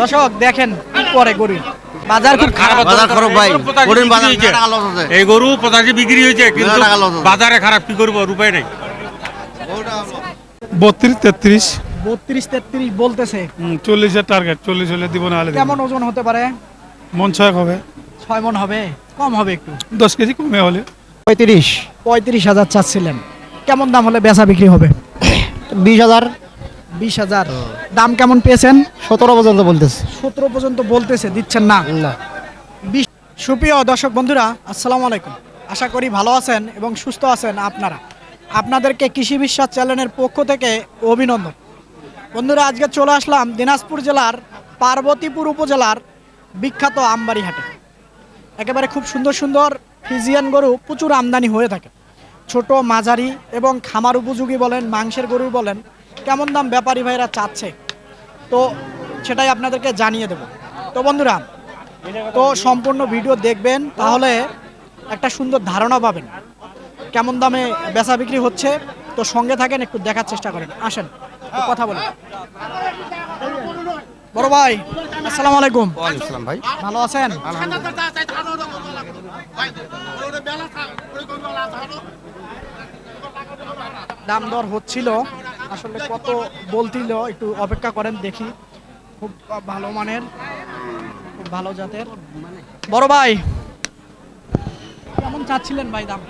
দর্শক দেখেন করে গরু। বাজার খুব খারাপ। বাজার খারাপ ভাই। কঠিন বাজার বিক্রি টাকা লস আছে। এই গরু পঁচাশি বিক্রি হয়েছে কিন্তু টাকা লস বাজারে খারাপ কি করব উপায় নেই। বত্রিশ তেত্রিশ। বত্রিশ তেত্রিশ বলতেছে। চল্লিশের টার্গেট চল্লিশ হলে দিব না। কেমন ওজন হতে পারে? মন ছয়েক হবে। ছয় মন হবে? কম হবে একটু। দশ কেজি কমে হলে। পঁয়ত্রিশ পঁয়ত্রিশ হাজার চাচ্ছিলেন। কেমন দাম হলে বেচা বিক্রি হবে? বিশ হাজার। বিশ হাজার। দাম কেমন পেয়েছেন? সতেরো পর্যন্ত বলতেছে। সতেরো পর্যন্ত বলতেছে দিচ্ছেন না। না। বিশ সুপ্রিয় দর্শক বন্ধুরা আসসালামু আলাইকুম। আশা করি ভালো আছেন এবং সুস্থ আছেন আপনারা। আপনাদেরকে কৃষি বিশ্বাস চ্যানেলের পক্ষ থেকে অভিনন্দন। বন্ধুরা আজকে চলে আসলাম দিনাজপুর জেলার পার্বতীপুর উপজেলার বিখ্যাত আমবাড়ি হাটে একেবারে খুব সুন্দর সুন্দর ফিজিয়ান গরু প্রচুর আমদানি হয়ে থাকে। ছোট মাঝারি এবং খামার উপযোগী বলেন মাংসের গরু বলেন কেমন দাম ব্যাপারী ভাইরা চাচ্ছে? তো সেটাই আপনাদেরকে জানিয়ে দেব। তো বন্ধুরা তো সম্পূর্ণ ভিডিও দেখবেন তাহলে একটা সুন্দর ধারণা পাবেন কেমন দামে বেচা বিক্রি হচ্ছে। তো সঙ্গে থাকেন একটু দেখার চেষ্টা করেন। আসেন কথা বলেন। বড় ভাই আসসালামু আলাইকুম। ভাই। ভালো আছেন? দাম দর হচ্ছিল। আসলে কত বলছিল একটু অপেক্ষা করেন দেখি। খুব ভালো মানের খুব ভালো জাতের। বড় ভাই কেমন চাচ্ছিলেন ভাই দাম?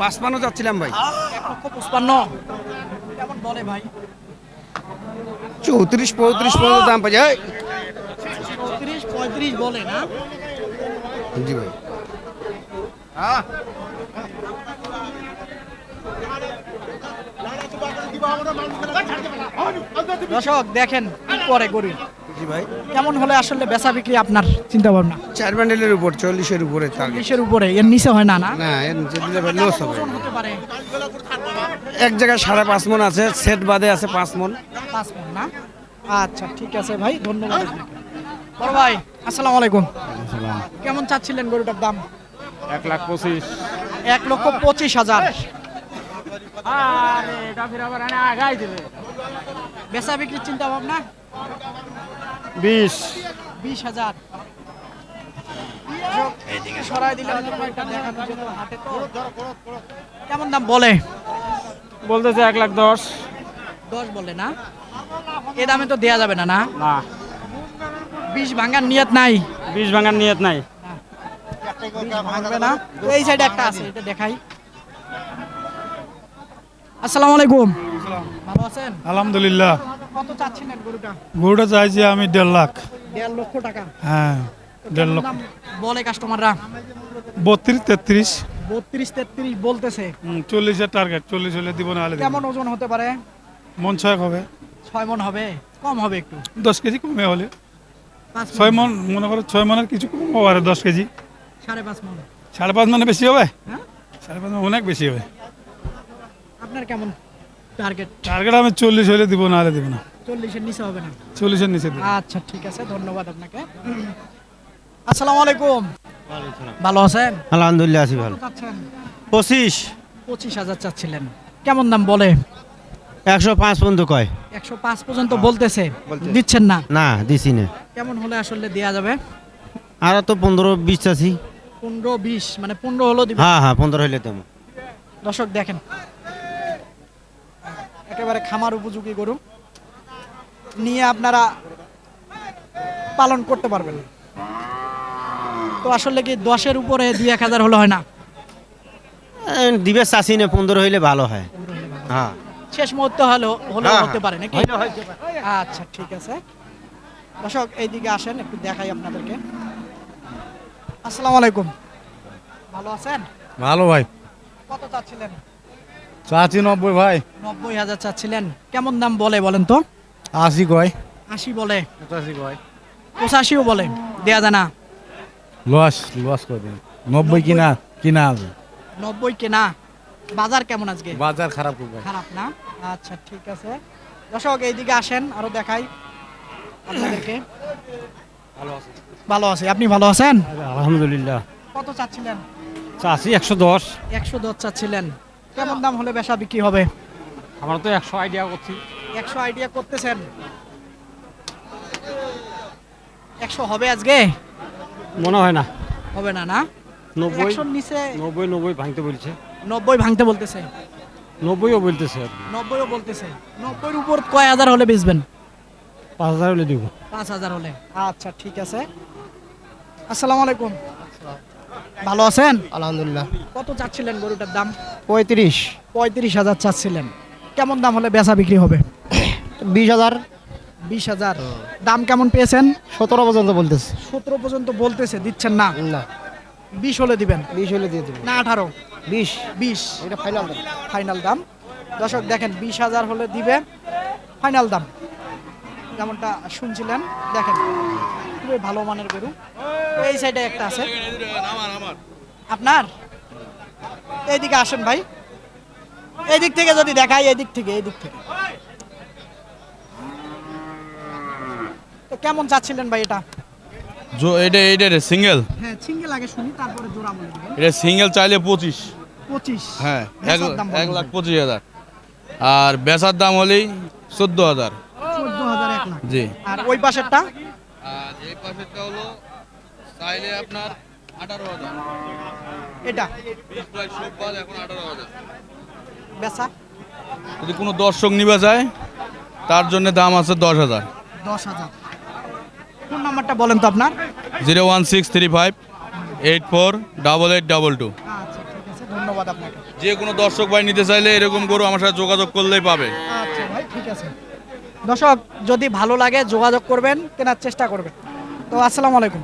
পাঁচপান্ন যাচ্ছিলাম ভাই। এক লক্ষ পঁচপান্ন। কেমন বলে ভাই? চৌত্রিশ পঁয়ত্রিশ পর্যন্ত দাম পাই যায় চৌত্রিশ পঁয়ত্রিশ বলে না? জি ভাই। দর্শক দেখেন করে গরু। জি ভাই কেমন হলে আসলে বেচা বিক্রি আপনার চিন্তা ভাবনা চার ব্যান্ডেলের উপর চল্লিশের উপরে চল্লিশের উপরে এর নিচে হয় না না? না এর নিচে দিলে ভাই লস হবে। হতে পারে? এক জায়গায় সাড়ে পাঁচ মন আছে সেট বাদে আছে পাঁচ মন। পাঁচ মণ না? আচ্ছা ঠিক আছে ভাই ধন্যবাদ। বড় ভাই আসসালামু আলাইকুম। কেমন চাচ্ছিলেন গরুটার দাম? এক লাখ পঁচিশ। এক লক্ষ পঁচিশ হাজার। বেচা বিক্রির চিন্তা ভাবনা? বিশ। বিশ হাজার। এইদিকে সরাই দিলে হয়তো কয়েকটা দেখানোর জন্য হাটে তো। কেমন দাম বলে? বলতে বলতেছে এক লাখ দশ। দশ বলে না? এ দামে তো দেয়া যাবে না না? না। বিশ ভাঙার নিয়ত নাই। বিশ ভাঙার নিয়ত নাই। ভাঙবে না। এই সাইডে একটা আছে এটা দেখাই। আসসালামু আলাইকুম। ভালো আছেন? আলহামদুলিল্লাহ। কত চাচ্ছিলেন গরুটা? গরুটা চাইছি আমি দেড় লাখ। দেড় লক্ষ টাকা। হ্যাঁ দেড় লক্ষ। বলে কাস্টমাররা। বত্রিশ তেত্রিশ। বত্রিশ তেত্রিশ বলতেছে। চল্লিশের টার্গেট চল্লিশ হলে দিব না হলে কেমন ওজন হতে পারে? মন ছয়েক হবে। ছয় মন হবে? কম হবে একটু। দশ কেজি কমে হলে। ছয় মন। মনে করো ছয় মনের কিছু কম হবে আর দশ কেজি। সাড়ে পাঁচ মন। সাড়ে পাঁচ মানে বেশি হবে? হ্যাঁ? সাড়ে পাঁচ মানে অনেক বেশি হবে। আপনার কেমন টার্গেট টার্গেট আমি চল্লিশ হলে দিব না হলে দিব না। চল্লিশের নিচে হবে না? চল্লিশের নিচে দিব। আচ্ছা ঠিক আছে ধন্যবাদ আপনাকে। আসসালামু আলাইকুম। ভালো আছেন? আলহামদুলিল্লাহ আছি ভালো। পঁচিশ। পঁচিশ হাজার চাচ্ছিলেন। কেমন দাম বলে? একশো পাঁচ পর্যন্ত কয়। একশো পাঁচ পর্যন্ত বলতেছে। দিচ্ছেন না? না দিছি না। কেমন হলে আসলে দেয়া যাবে? আর তো পনেরো বিশ আছি পনেরো বিশ মানে পনেরো হলো দিবে হ্যাঁ হ্যাঁ পনেরো হইলে তো দর্শক দেখেন একেবারে খামার উপযোগী গরু নিয়ে আপনারা পালন করতে পারবেন। তো আসলে কি দশের উপরে দুই এক হাজার হলে হয় না? দিবে চাষি না পনেরো হইলে ভালো হয়। হ্যাঁ। শেষ মুহূর্তে হলেও হলেও হ্যাঁ, হতে পারে নাকি? হইতে পারে। আচ্ছা ঠিক আছে। দর্শক এইদিকে আসেন একটু দেখাই আপনাদেরকে। আসসালামু আলাইকুম। ভালো আছেন? ভালো ভাই। কত চাচ্ছিলেন? চাচি নব্বই ভাই। নব্বই হাজার চাচ্ছিলেন। কেমন দাম বলে বলেন তো? আশি কয়। আশি বলে। পঁচাশি কয়। পঁচাশিও বলে। দেয়া যায় না। লস লস করে দিন। নব্বই কিনা কিনা আছে। নব্বই কেনা। বাজার কেমন আজকে? বাজার খারাপ করবে খারাপ না? আচ্ছা ঠিক আছে। দর্শক এইদিকে আসেন আরও দেখাই আপনাদেরকে। ভালো আছে। আপনি ভালো আছেন? আলহামদুলিল্লাহ। কত চাচ্ছিলেন? চাষি একশো দশ। একশো দশ চাচ্ছিলেন। কেমন দাম হলে বেশা বিক্রি হবে? আমরা তো একশো আইডিয়া করছি। একশো আইডিয়া করতেছেন। একশো হবে আজকে? মনে হয় না। হবে না না? নব্বই নিচে নব্বই নব্বই ভাঙতে বলছে। নব্বই ভাঙতে বলতেছে। নব্বইও বলতেছে নব্বইও বলতেছে। উপর কয় হাজার হলে বেচবেন? পাঁচ হাজার হলে দিব। পাঁচ হাজার হলে। আচ্ছা ঠিক আছে। আসসালামু আলাইকুম। ভালো আছেন? আলহামদুলিল্লাহ। কত চাচ্ছিলেন গরুটার দাম? পঁয়ত্রিশ। পঁয়ত্রিশ হাজার চাচ্ছিলেন। কেমন দাম হলে বেচা বিক্রি হবে? বিশ হাজার। বিশ হাজার। দাম কেমন পেয়েছেন? সতেরো পর্যন্ত বলতেছে। সতেরো পর্যন্ত বলতেছে দিচ্ছেন না? না। বিশ হলে দিবেন? বিশ হলে দিয়ে দেবো। না আঠারো? বিশ। বিশ। এটা ফাইনাল দাম। ফাইনাল দাম। দর্শক দেখেন বিশ হাজার হলে দিবে। ফাইনাল দাম। যেমনটা শুনছিলেন দেখেন খুবই ভালো মানের গরু। এই সাইডে একটা আছে। আপনার? এইদিকে আসেন ভাই। এই দিক থেকে যদি দেখাই এই দিক থেকে এই দিক থেকে। তো কেমন চাচ্ছিলেন ভাই এটা? জো এটা এটা রে সিঙ্গেল হ্যাঁ সিঙ্গেল আগে শুনি তারপরে জোড়া বলে এটা সিঙ্গেল চাইলে পঁচিশ। পঁচিশ। হ্যাঁ এক এক লাখ পঁচিশ হাজার। আর বেচার দাম হলেই চোদ্দ হাজার। লাখ। জি। আর ওই পাশেরটা? আর এই পাশেরটা হলো চাইলে আপনার আঠারো হাজার। এটা? এখন আঠারো হাজার। বেচা? যদি কোনো দর্শক নিবে চায় তার জন্য দাম আছে দশ হাজার। দশ হাজার। ফোন নাম্বারটা বলেন তো আপনার। Zero one six three five eight four double eight double two. আচ্ছা ধন্যবাদ আপনাকে। যে কোনো দর্শক ভাই নিতে চাইলে এরকম গরু আমার সাথে যোগাযোগ করলেই পাবে। আচ্ছা ভাই ঠিক আছে। দর্শক যদি ভালো লাগে যোগাযোগ করবেন কেনার চেষ্টা করবেন। তো আসসালামু আলাইকুম।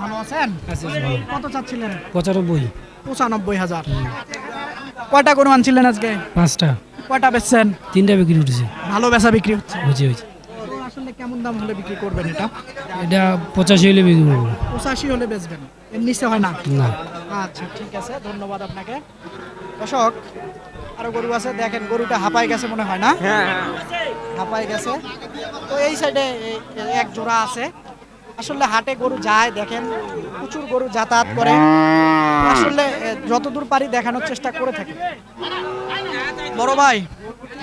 ভালো আছেন? কত চাচ্ছিলেন? পঁচানব্বই। পঁচানব্বই হাজার। কয়টা গরু আনছিলেন আজকে? পাঁচটা। কয়টা বেচছেন? তিনটা বিক্রি উঠেছে। ভালো বেচা বিক্রি হচ্ছে। হয়েছে তো আসলে কেমন দাম হলে বিক্রি করবেন এটা? এটা পঁচাশি হলে বিক্রি করব। পঁচাশি হলে বেচবেন। এর নিচে হয় না? না। আচ্ছা ঠিক আছে। ধন্যবাদ আপনাকে। দর্শক আরও গরু আছে। দেখেন গরুটা হাঁপাই গেছে মনে হয় না? হাঁপাই গেছে। তো এই সাইডে এক জোড়া আছে। আসলে হাটে গরু যায় দেখেন প্রচুর গরু যাতায়াত করে। আসলে যতদূর পারি দেখানোর চেষ্টা করে থাকি। বড় ভাই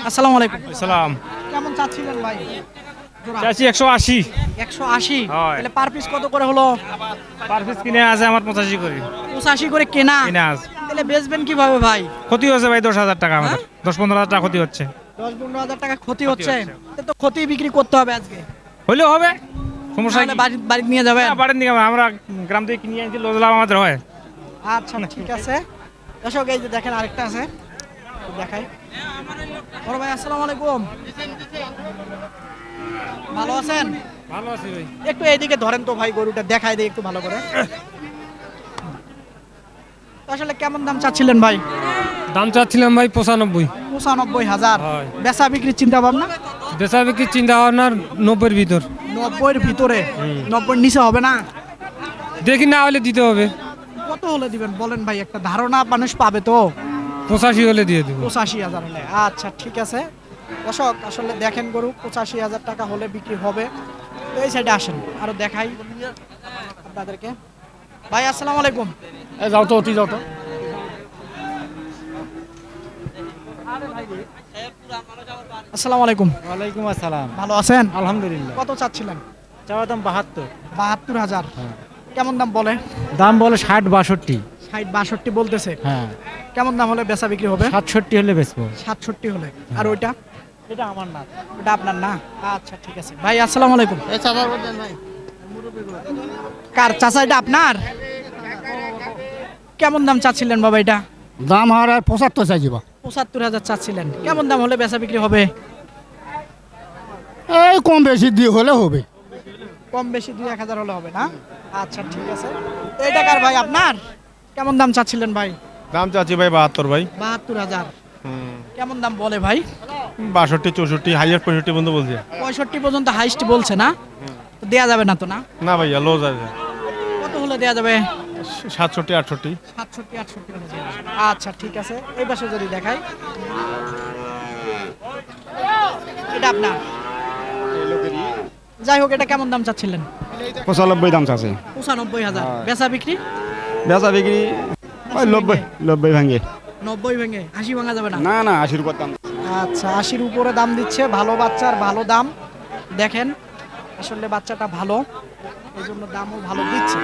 আসসালামু আলাইকুম। সালাম কেমন চাচ্ছিলেন ভাই? চাচ্ছি একশো আশি। একশো আশি? তাহলে পার পিস কত করে হলো? পার পিস কিনে আছে আমার পঁচাশি করে। পঁচাশি করে কেনা? কিনে আছে। তাহলে বেচবেন কীভাবে ভাই? ক্ষতি হচ্ছে ভাই দশ হাজার টাকা আমাদের। দশ পনেরো হাজার টাকা ক্ষতি হচ্ছে। দশ পনেরো হাজার টাকা ক্ষতি হচ্ছে? তো ক্ষতি বিক্রি করতে হবে আজকে। হইলেও হবে। সমস্যা নাহলে বাড়ি বাড়িতে নিয়ে যাবেন? বাড়ির দিকে আমরা গ্রাম থেকে কিনে আনছি লোজ আমাদের হয়। আচ্ছা ঠিক আছে। দর্শক এই যে দেখেন আরেকটা আছে। দেখাই। বড় ভাই আসসালামু আলাইকুম। ভালো আছেন? ভালো আছি ভাই। একটু এইদিকে ধরেন তো ভাই গরুটা দেখাই দিই একটু ভালো করে। তো আসলে কেমন দাম চাচ্ছিলেন ভাই? দাম চাচ্ছিলাম ভাই পঁচানব্বই। পঁচানব্বই হাজার। বেচা বিক্রির চিন্তা ভাবনা? বেচা বিক্রি চিন্তা ভাবনার নব্বইয়ের ভিতর। নব্বইয়ের ভিতরে? নব্বই নিচে হবে না? দেখি না হলে দিতে হবে। কত হলে দিবেন? বলেন ভাই একটা ধারণা মানুষ পাবে তো। পঁচাশি হলে দিয়ে দেবো। পঁচাশি হাজার হলে। আচ্ছা ঠিক আছে। দর্শক আসলে দেখেন গরু পঁচাশি হাজার টাকা হলে বিক্রি হবে। তো এই সাইডে আসেন আরও দেখাই আপনাদেরকে। ভাই আসসালামু আলাইকুম। যাও তো অতি যাও তো। আসসালামু আলাইকুম। ওয়ালাইকুম আসসালাম। ভালো আছেন? আলহামদুলিল্লাহ। কত চাচ্ছিলেন? চাওয়া দাম বাহাত্তর। বাহাত্তর হাজার। কেমন দাম বলে? দাম বলে ষাট বাষট্টি। ষাট বাষট্টি বলতেছে। হ্যাঁ। কেমন দাম হলে বেচা বিক্রি হবে? সাতষট্টি হলে বেচবো। সাতষট্টি হলে। আর ওইটা? এটা আমার না। ওটা আপনার না? আচ্ছা ঠিক আছে। ভাই আসসালামু আলাইকুম। কার চাচা এটা আপনার? কেমন দাম চাচ্ছিলেন বাবা এটা? দাম হার আর পঁচাত্তর চাইছি বা। পঁচাত্তর হাজার চাচ্ছিলেন। কেমন দাম হলে বেচা বিক্রি হবে? এই কম বেশি দিয়ে হলে হবে। কম বেশি দুই এক হাজার হলে হবে না? আচ্ছা ঠিক আছে। তো এটা কার ভাই আপনার? কেমন দাম চাচ্ছিলেন ভাই? দাম চাচ্ছি ভাই বাহাত্তর ভাই। বাহাত্তর হাজার। কেমন দাম বলে ভাই? বাষট্টি চৌষট্টি হাইয়ার পঁয়ষট্টি পর্যন্ত বলছে। পঁয়ষট্টি পর্যন্ত হাইস্ট বলছে না? দেয়া যাবে না তো না? না ভাইয়া লোজ আছে কত হলে দেয়া যাবে? সাতষট্টি আটষট্টি। সাতষট্টি আটষট্টি যাবে। আচ্ছা ঠিক আছে। এই পাশে যদি দেখাই। এটা আপনার? যাই হোক এটা কেমন দাম চাচ্ছিলেন? পঁচানব্বই দাম চাচ্ছে। পঁচানব্বই হাজার। বেচা বিক্রি? বেচা বিক্রি? ওই নব্বই নব্বই ভাঙে। নব্বই ভেঙে? আশি ভাঙা যাবে না? না না আশির উপর দাম। আচ্ছা আশির উপরে দাম দিচ্ছে। ভালো বাচ্চার ভালো দাম। দেখেন আসলে বাচ্চাটা ভালো। এই জন্য দামও ভালো দিচ্ছে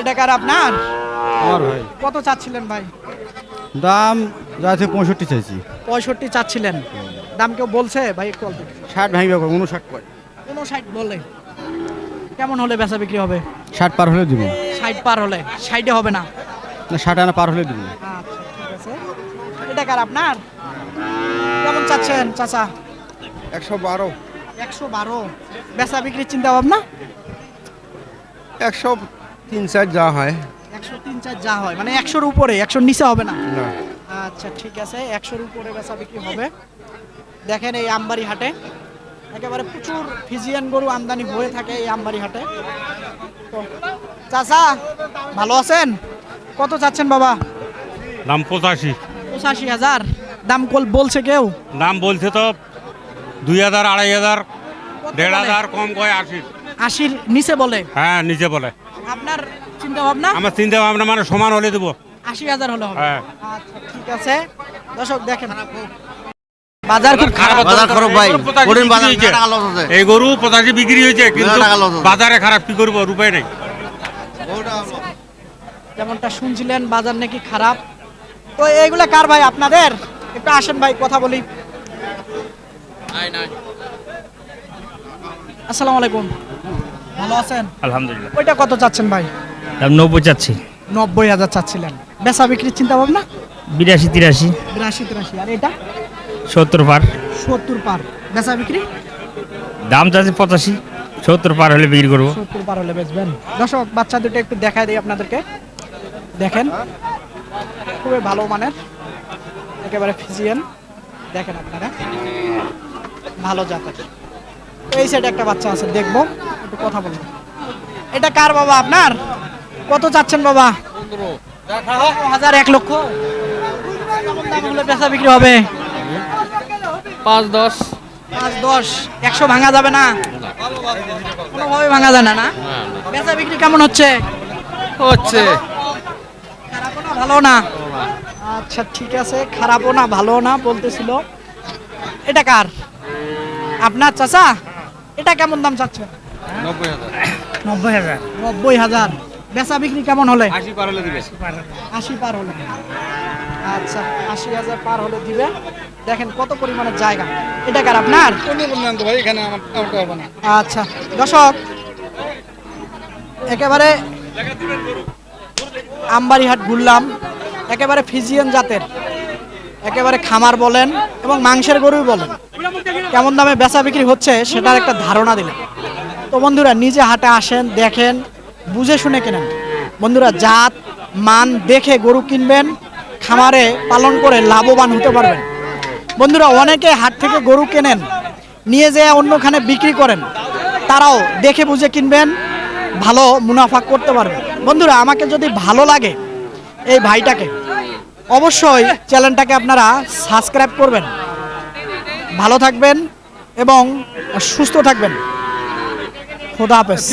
এটা কার আপনার? আমার ভাই। কত চাচ্ছিলেন ভাই? দাম যাচ্ছে পঁয়ষট্টি চাইছি। পঁয়ষট্টি চাচ্ছিলেন। দাম কেউ বলছে? ভাই একটু অল্প ষাট ভাঙবে উনষাট কয়? উনষাট বলে। কেমন হলে বেচা বিক্রি হবে? ষাট পার হলে দিব। ষাট পার হলে। ষাটে হবে না? না ষাট আনা পার হলে দিব। আচ্ছা ঠিক আছে। এটা কার আপনার? কেমন চাচ্ছেন চাচা? একশো বারো। একশো বারো বেচা বিক্রির চিন্তা ভাবনা একশো তিন চার যা হয়। একশো তিন চার যা হয় মানে একশোর উপরে একশোর নিচে হবে না? না। আচ্ছা ঠিক আছে একশোর উপরে বেচা বিক্রি হবে। দেখেন এই আমবাড়ি হাটে একেবারে প্রচুর ফিজিয়ান গরু আমদানি হয়ে থাকে এই আমবাড়ি হাটে। তো চাচা ভালো আছেন? কত চাচ্ছেন বাবা? দাম পঁচাশি। পঁচাশি হাজার। দাম কল বলছে কেউ? দাম বলছে তো দুই হাজার আড়াই হাজার দেড় হাজার কম কয় আশি আশির নিচে বলে? হ্যাঁ নিচে বলে। আপনার চিন্তা ভাবনা আমার চিন্তা ভাবনা মানে সমান হলে দেবো। আশি হাজার হলে হবে। হ্যাঁ। আচ্ছা ঠিক আছে। দর্শক দেখেন। বাজার খুব খারাপ বাজার খারাপ ভাই। কঠিন বাজার টাকা লস আছে এই গরু বিক্রি হয়েছে কিন্তু। বাজারে খারাপ কি করব রূপায় নেই। যেমনটা শুনছিলেন বাজার নাকি খারাপ। তো এইগুলা কার ভাই আপনাদের? একটু আসেন ভাই কথা বলি। আসসালামু আলাইকুম। ভালো আছেন? আলহামদুলিল্লাহ। ওইটা কত চাচ্ছেন ভাই? দাম নব্বই চাচ্ছি। নব্বই হাজার চাচ্ছিলেন। বেচা বিক্রির চিন্তা ভাবনা? বিরাশি তিরাশি। বিরাশি তিরাশি। আর এটা? সত্তর পার। সত্তর পার। বেচা বিক্রি? দাম চাচ্ছি পঁচাশি। সত্তর পার হলে বিক্রি করব। সত্তর পার হলে বেচবেন। দর্শক বাচ্চা দুটো একটু দেখায় দিই আপনাদেরকে। দেখেন। খুবই ভালো মানের। একেবারে ফিজিয়ান। দেখেন আপনারা। ভালো জাতের। এই সাইডে একটা বাচ্চা আছে দেখব একটু কথা বলব। এটা কার বাবা আপনার? কত চাচ্ছেন বাবা? হাজার এক লক্ষ। বেচা বিক্রি হবে? পাঁচ দশ। পাঁচ দশ একশো ভাঙা যাবে না? কোনোভাবে ভাঙা যায় না না? বেচা বিক্রি কেমন হচ্ছে? হচ্ছে। খারাপও না ভালো না। আচ্ছা ঠিক আছে খারাপও না ভালো না বলতেছিল। এটা কার? আপনার চাচা এটা কেমন দাম চাচ্ছে নব্বই হাজার। নব্বই হাজার। বেচা বিক্রি কেমন হলে? আশি পার হলে দিবে। আশি পার হলে। আচ্ছা আশি হাজার পার হলে দিবে। দেখেন কত পরিমাণের জায়গা। এটা কার আপনার? ভাই এখানে আমার আমারটা হবে না। আচ্ছা দর্শক একেবারে আমবাড়িহাট ঘুরলাম একেবারে ফিজিয়ান জাতের। একেবারে খামার বলেন এবং মাংসের গরুই বলেন। কেমন দামে বেচা বিক্রি হচ্ছে সেটার একটা ধারণা দিলেন। তো বন্ধুরা, নিজে হাটে আসেন, দেখেন, বুঝে শুনে কেনেন। বন্ধুরা, জাত, মান দেখে গরু কিনবেন, খামারে পালন করে লাভবান হতে পারবেন। বন্ধুরা, অনেকে হাট থেকে গরু কেনেন, নিয়ে যেয়ে অন্যখানে বিক্রি করেন, তারাও দেখে বুঝে কিনবেন, ভালো মুনাফা করতে পারবেন। বন্ধুরা, আমাকে যদি ভালো লাগে এই ভাইটাকে অবশ্যই চ্যানেলটাকে আপনারা সাবস্ক্রাইব করবেন। ভালো থাকবেন এবং সুস্থ থাকবেন। খোদা হাফেজ।